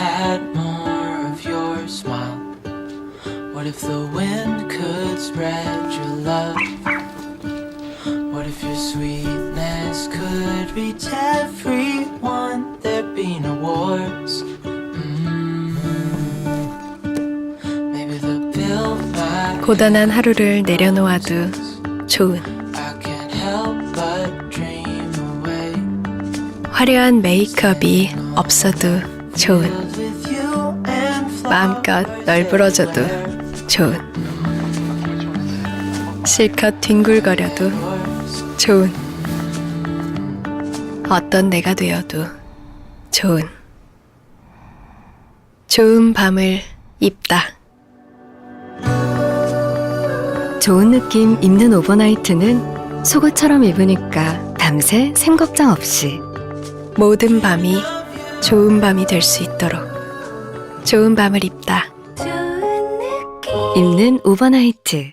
had more of your smile? What if the wind could spread your love? What if your sweetness could reach everyone? There'd be no wars. Mm. Maybe the bill might 고단한 하루를 내려놓아도 좋은 I can't help but dream away. 화려한 메이크업이 없어도 좋은. 마음껏 널브러져도 좋은. 실컷 뒹굴거려도 좋은. 어떤 내가 되어도 좋은. 좋은 밤을 입다. 좋은 느낌 입는 오버나이트는 속옷처럼 입으니까 밤새 샘 걱정 없이 모든 밤이 좋은 밤이 될 수 있도록 좋은 밤을 입다. 입는 오버나이트